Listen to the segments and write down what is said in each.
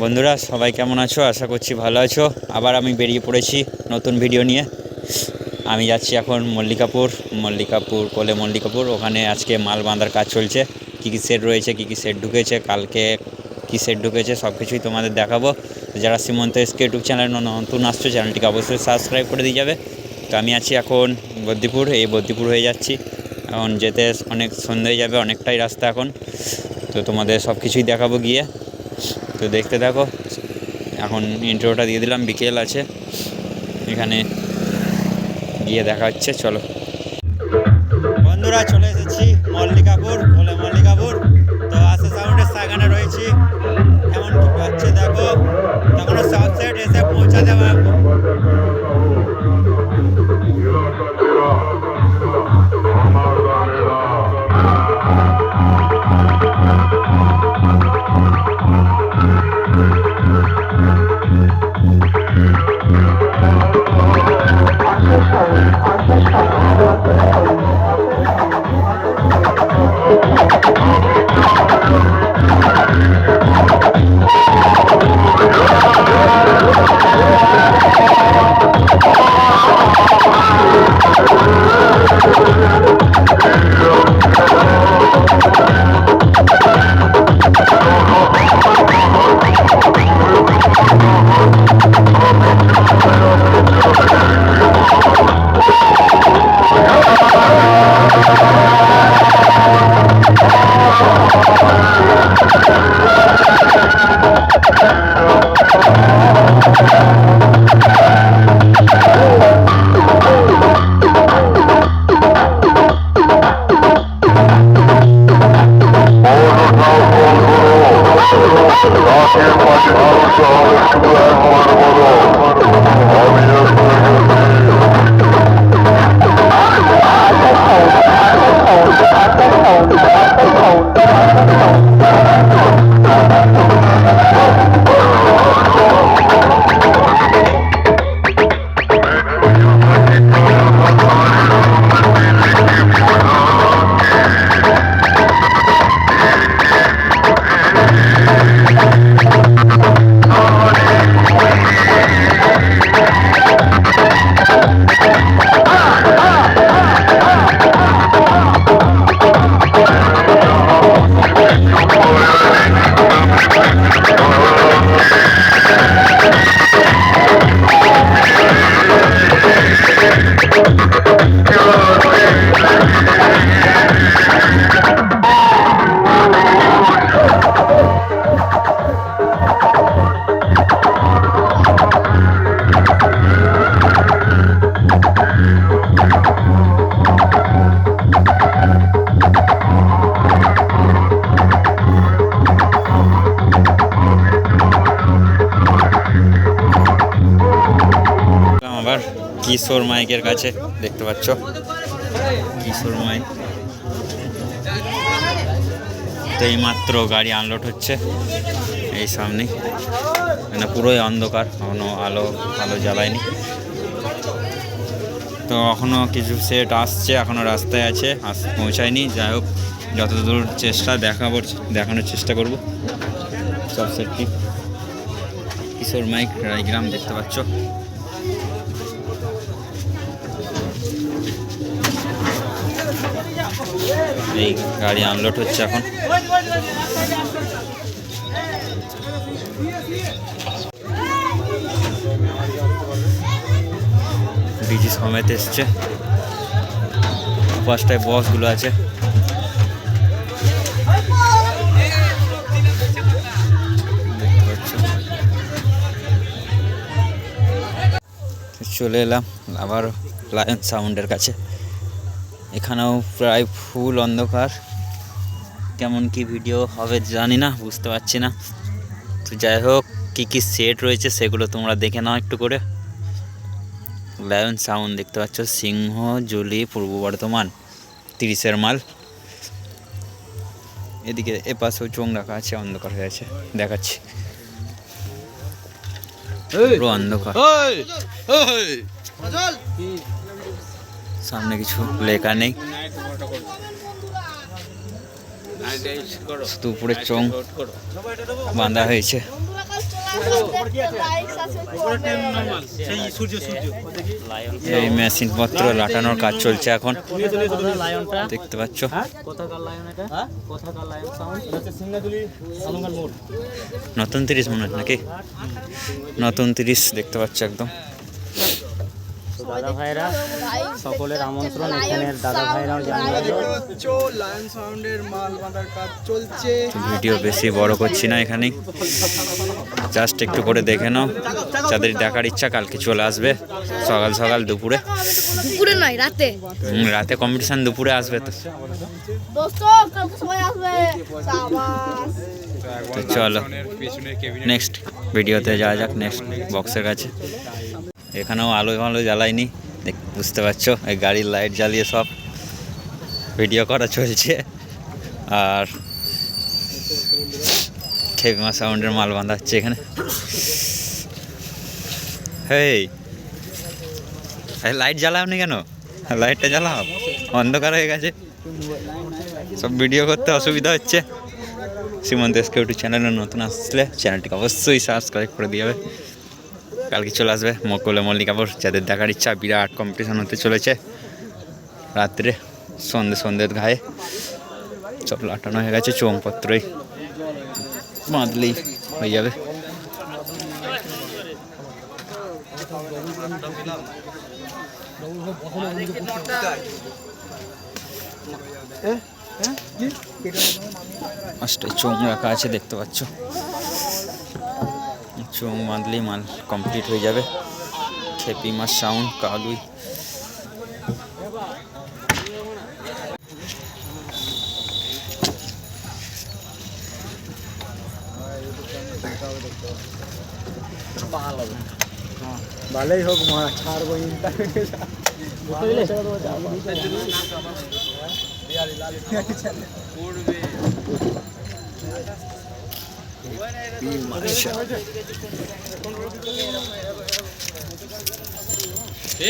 বন্ধুরা, সবাই কেমন আছো? আশা করছি ভালো আছো। আবার আমি বেরিয়ে পড়েছি নতুন ভিডিও নিয়ে। আমি যাচ্ছি এখন মল্লিকাপুর মল্লিকাপুর কোলে মল্লিকাপুর। ওখানে আজকে মাল বাঁধার কাজ চলছে। কী কী সেট রয়েছে, কী কী সেট ঢুকেছে, কালকে কী সেট ঢুকেছে সব কিছুই তোমাদের দেখাবো। যারা সীমন্ত এসকে ইউটিউব চ্যানেল নতুন আসছো চ্যানেলটিকে অবশ্যই সাবস্ক্রাইব করে দিয়ে যাবে। তো আমি আছি এখন বদ্দিপুর এই বদ্দিপুর হয়ে যাচ্ছি। এখন যেতে অনেক সন্ধ্যে হয়ে যাবে, অনেকটাই রাস্তা এখন। তো তোমাদের সব কিছুই দেখাবো গিয়ে। তো দেখতে দেখো এখন ইন্ট্রোটা দিয়ে দিলাম, বিকেল আছে। এখানে গিয়ে দেখা হচ্ছে, চলো। বন্ধুরা, চলে এসেছি মল্লিকাপুর বলে মল্লিকাপুর। তো আসে সাউন্ডের সাগানে রয়েছি। এমন কি হচ্ছে দেখো? তখন সাউথ সাইড এসে পৌঁছাতে কিশোর মাইকের কাছে, দেখতে পাচ্ছ? কিশোর মাইক। তো এই মাত্র গাড়ি আনলোড হচ্ছে, এই সামনে মানে পুরোই অন্ধকার, এখনও আলো আলো জ্বালায়নি। তো এখনও কিছু সেট আসছে এখনও রাস্তায় আছে, আস, পৌঁছায়নি। যাই হোক, যতদূর চেষ্টা দেখাবো, দেখানোর চেষ্টা করব। সব সেটটি কিশোর মাইক, রায়গ্রাম, দেখতে পাচ্ছ? এই গাড়ি আনলোড হচ্ছে এখন। ডিজি সমেত এসছে। পাঁচটায় বসগুলো আছে। চলে এলাম আবার লায়ন সাউন্ডের কাছে এখানেও প্রায় ফুল অন্ধকার কেমন কি ভিডিও হবে জানি না বুঝতে পারছি না তো যাই হোক কী কী সেট রয়েছে সেগুলো তোমরা দেখে নাও একটু করে লায়ন সাউন্ড দেখতে পাচ্ছ সিংহ জুলি পূর্ব বর্ধমান তিরিশের মাল এদিকে এ পাশেও চোখ রাখা আছে অন্ধকার হয়ে আছে দেখাচ্ছি পুরো অন্ধকার সামনে কিছু লেখা নেই। উপরে চোখ বাঁধা হয়েছে। এই মেশিন পত্র লাটানোর কাজ চলছে এখন। দেখতে পাচ্ছ? নতুন তিরিশ মনে হয় নাকি? নতুন তিরিশ দেখতে পাচ্ছ একদম। দাদা ভাইরা সকলের আমন্ত্রণ এখানের দাদা ভাইরাও জানিয়ে চো লায়ন সাউন্ডের মাল বাঁধার কাজ চলছে। ভিডিও বেশি বড় করছি না এখানে। জাস্ট একটু করে দেখে নাও। যাদের দেখার ইচ্ছা কালকে চলে আসবে। সকাল সকাল দুপুরে। দুপুরে নয় রাতে। রাতে কম্পিটিশান দুপুরে আসবে তো। দোস্ত কালকে সবাই আসবে। সাবাস। তো চলো নেক্সট ভিডিওতে যাওয়া যাক নেক্সট বক্সের কাছে। এখানেও আলো জ্বালাইনি দেখ- বুঝতে পারছ, এই গাড়ির লাইট জ্বালিয়ে সব ভিডিও করা চলছে। আর খেপিমা সাউন্ডের মাল বাঁধা হচ্ছে এখানে। হেই লাইট জ্বালাওনি কেন? লাইটটা জ্বালাও, অন্ধকার হয়ে গেছে। সব ভিডিও করতে অসুবিধা হচ্ছে। সীমন্ত এসকে ইউটিউব চ্যানেলে নতুন আসলে চ্যানেলটিকে অবশ্যই সাবস্ক্রাইব করে দিয়ে কালকে চলে আসবে মকলে মল্লিকাপুর যাদের দেখার ইচ্ছা বিরাট কম্পিটিশন হতে চলেছে। রাত্রে সন্ধে সন্ধ্যের গায়ে সব লাটানো হয়ে গেছে চোমপত্রই বাঁধলেই হয়ে যাবে। পাঁচটায় চোং রাখা আছে দেখতে পাচ্ছ? চোং বাঁধলেই মাল কমপ্লিট হয়ে যাবে খেপি মাছ সাউন্ড কালুই ভালোই হোক মা ছাড়বো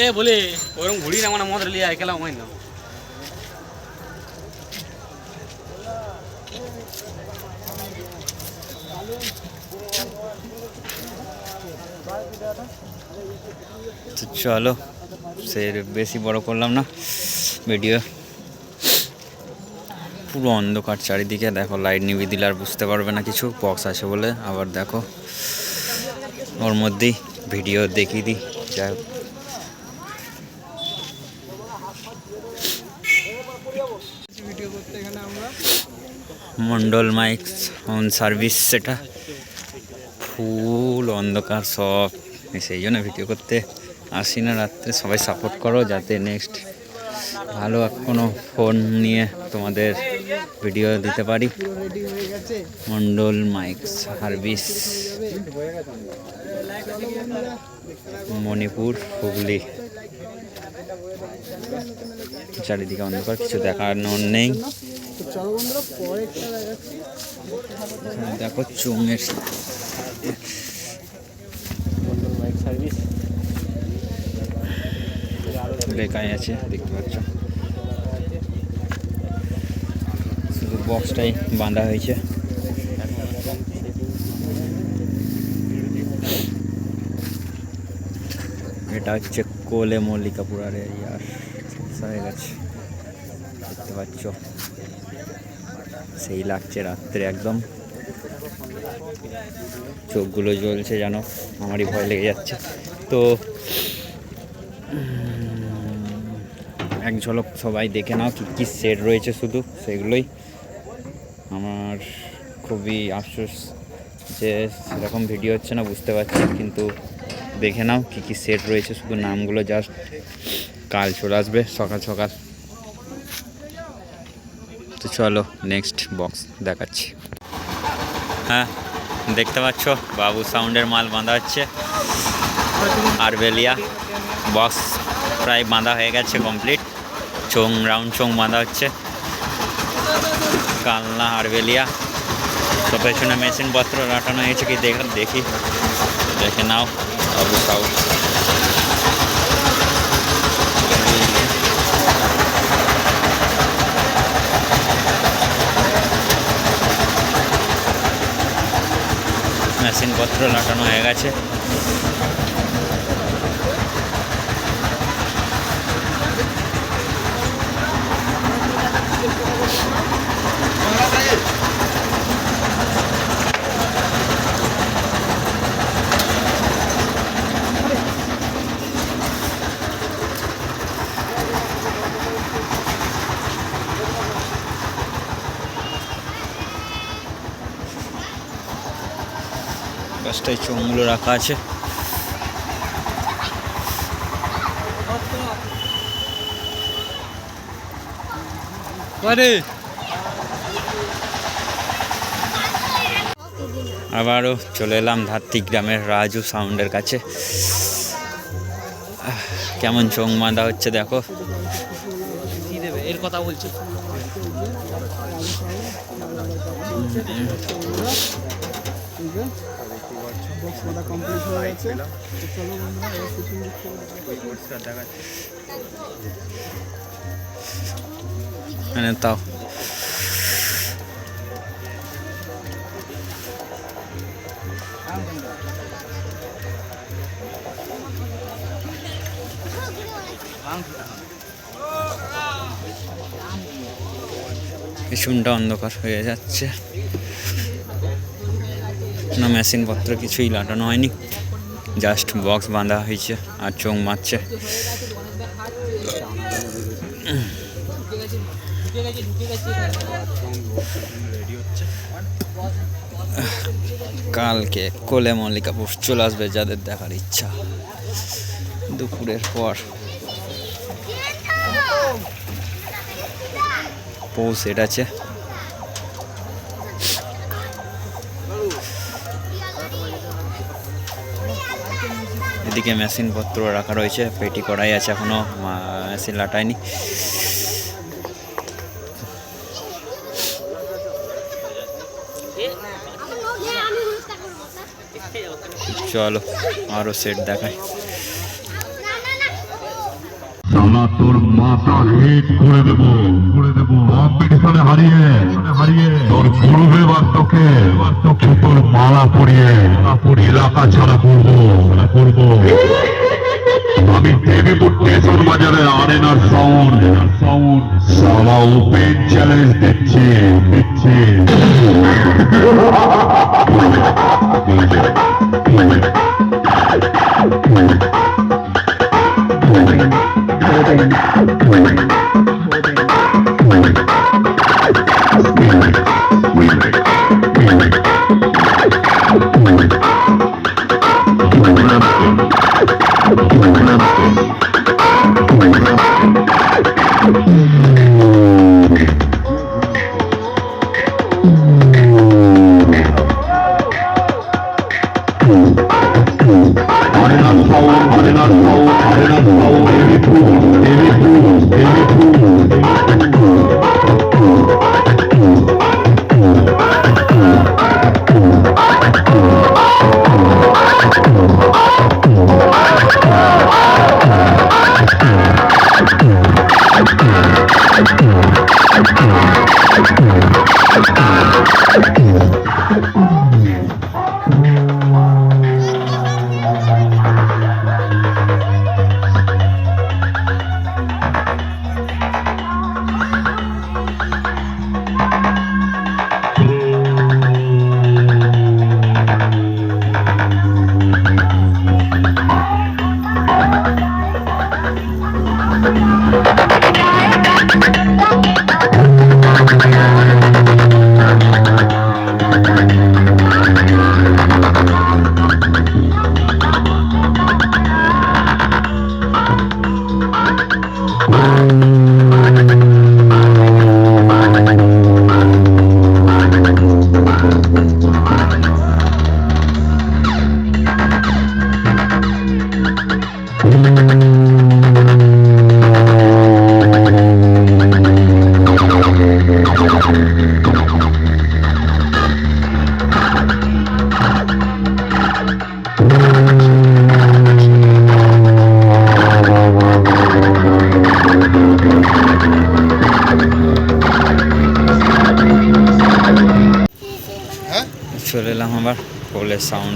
এ বলে ওরকম ঘুরি না মানে মদ লিয়ে একেলা হয় না। চলো সে বেশি বড় করলাম না, ভিডিও। পুরো অন্ধকার চারিদিকে। দেখো লাইট নিবি দিলে আর বুঝতে পারবে না কিছু। বক্স আছে বলে আবার দেখো। ওর মধ্যেই ভিডিও দেখিয়ে দিই। যাই হোক। মন্ডল মাইক সাউন্ড সার্ভিস সেটা ফুল অন্ধকার সব। সেই জন্য ভিডিও করতে আসি না রাত্রে। সবাই সাপোর্ট করো যাতে নেক্সট ভালো কোনো ফোন নিয়ে তোমাদের ভিডিও দিতে পারি। Mondal mike service. Manipur, Hooghly. চারিদিকে অন্ধকার, কিছু দেখানোর নেই। দেখো চুমের সার্ভিস। লেখাই আছে, দেখতে পাচ্ছ। বক্সটাই বাঁধা হয়েছে। এটা হচ্ছে কোলে মল্লিকাপুর আর এরিয়ার হয়ে গেছে দেখতে পাচ্ছ? সেই লাগছে রাত্রে একদম। চোখগুলো জ্বলছে জানো আমারই ভয় লেগে যাচ্ছে। তো এক ঝলক সবাই দেখে নাও কী কী সেট রয়েছে শুধু, সেগুলোই। আমার খুবই আফসোস যে সেরকম ভিডিও হচ্ছে না, বুঝতে পারছি, কিন্তু দেখে নাও কী কী সেট রয়েছে, শুধু নামগুলো জাস্ট কাল চলে আসবে, সকাল সকাল। তো চলো নেক্সট বক্স দেখাচ্ছি। হ্যাঁ দেখতে পাচ্ছ, বাবু সাউন্ডের মাল বাঁধা হচ্ছে। আরবেলিয়া বক্স প্রায় বাঁধা হয়ে গেছে কমপ্লিট চোং রাউন্ড চোং বাঁধা হচ্ছে। কালনা আরবেলিয়া তো পেছনে মেশিনপত্র লাটানো হয়েছে কি দেখ দেখি দেখে নাও বাবু সাউন্ড মেশিনপত্র লাটানো হয়ে গেছে গাছটায় চোঙগুলো রাখা আছে। আবারও চলে এলাম ধাত্রী গ্রামের রাজু সাউন্ডের কাছে। কেমন চোং বাঁধা হচ্ছে দেখো। এর কথা বলছি। বক্স কমপ্লিট হয়ে গেছে। তো চলো বন্ধুরা তাও পিছনটা অন্ধকার হয়ে যাচ্ছে। না মেশিনপত্র কিছুই লাটানো হয়নি। জাস্ট বক্স বাঁধা হয়েছে আর চোখ মারছে। কালকে কোলে মল্লিকাপুর চলে আসবে যাদের দেখার ইচ্ছা। দুপুরের পর পৌষ সেট আছে এদিকে মেশিনপত্র রাখা রয়েছে পেটি করাই আছে এখনও মেশিন লাটায়নি। চলো আরও সেট দেখাই শালা তোর মাথা হেট করে দেব। করে দেবো। কম্পিটিশনে হারিয়ে হারিয়ে। তোর গুরুবে এবার তোকে তোর মালা পরিয়ে এলাকা ছাড়া করব। করব। আমি দেবীপুর স্টেশন বাজারে আরেনার সাউন্ড সাউন্ড সারা ওপেন চ্যালেঞ্জ দিচ্ছি দিচ্ছি।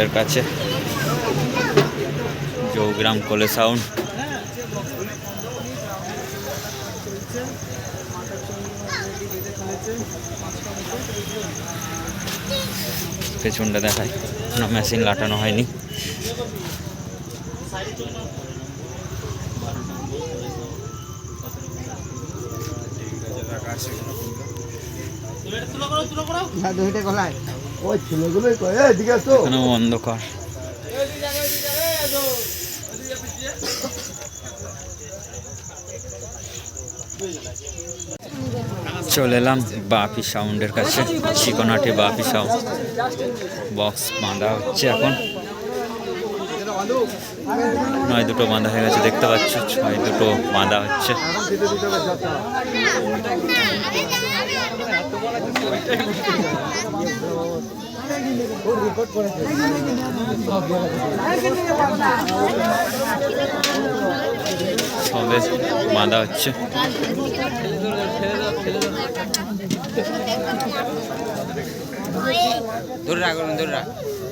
সাউন্ডের কাছে। জৌগ্রাম কোলে সাউন্ড পেছনটা দেখায় কোনো মেশিন লাটানো হয়নি। অন্ধকার। চলে এলাম বাপি সাউন্ডের কাছে চিকনাটি বাপি সাউন্ড বক্স বাঁধা হচ্ছে এখন। নয় দুটো বাঁধা হয়ে গেছে, দেখতে পাচ্ছ, ছয় দুটো বাঁধা হচ্ছে। সবে বাঁধা হচ্ছে। ধরে রাখুন ধরে রাখ।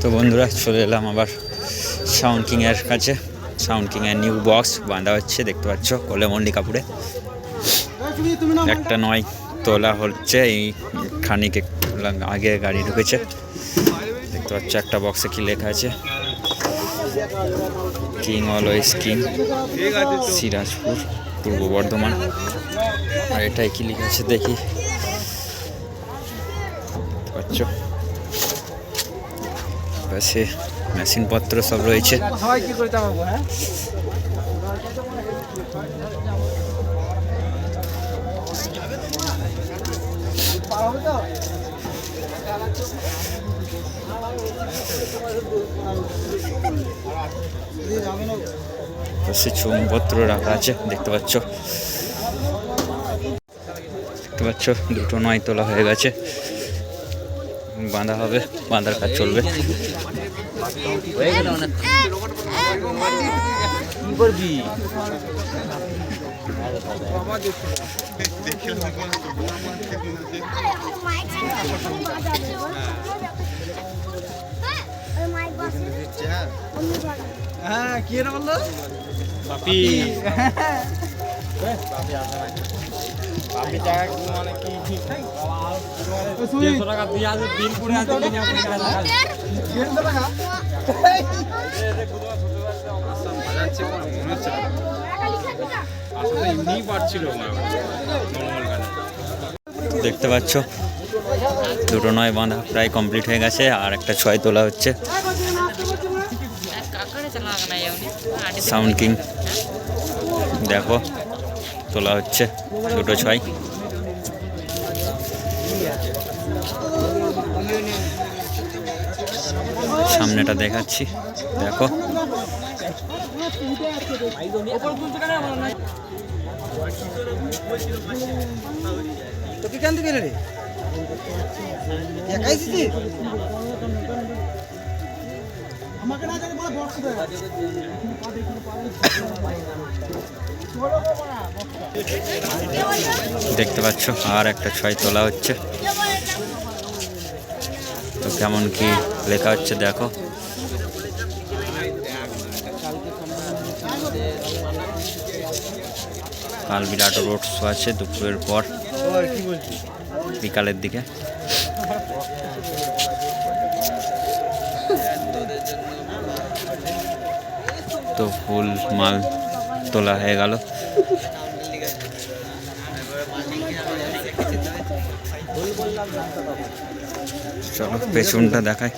তো বন্ধুরা, চলে এলাম আবার সাউন্ড কিংয়ের কাছে। সাউন্ড কিংয়ের নিউ বক্স বাঁধা হচ্ছে, দেখতে পাচ্ছ, কোলে মন্ডি কাপুরে একটা নয় তোলা হচ্ছে, এই খানিক আগে গাড়ি ঢুকেছে। দেখতে পাচ্ছ, একটা বক্সে কি লেখা আছে? King always king Sirajpur. Purba Bardhaman. আর এটাই কি লেখা আছে দেখি। পাচ্ছ? পাশে মেশিনপত্র সব রয়েছে। হ্যাঁ পাশে চুমপত্র রাখা আছে, দেখতে পাচ্ছ? দেখতে পাচ্ছ, দুটো নয় তোলা হয়ে গেছে। বাঁধা হবে, বাঁধার কাজ চলবে। হ্যাঁ কি এটা বলল? বাপি। বাপি। টাকা মানে কি? দেড়শো টাকা দিয়ে আছে বিল করে আছে দেড়শো টাকা? এমনিই পারছিল দেখতে পাচ্ছ দুটো নয় বাঁধা প্রায় কমপ্লিট হয়ে গেছে আর একটা ছয় তোলা হচ্ছে। Sound king. দেখো, তোলা হচ্ছে দুটো ছয়। সামনেটা দেখাচ্ছি, দেখো। তো কি কান থেকে রে? একাই আমাকে না জানি বড় বক্স দেখতে পাচ্ছ, আর একটা ছয় তোলা হচ্ছে। তো কেমন কি লেখা হচ্ছে দেখো। কাল বিরাট রোড শো আছে দুপুরের পর। বিকালের দিকে। তো ফুল মাল তোলা হয়ে গেল। চলো পেছনটা দেখায়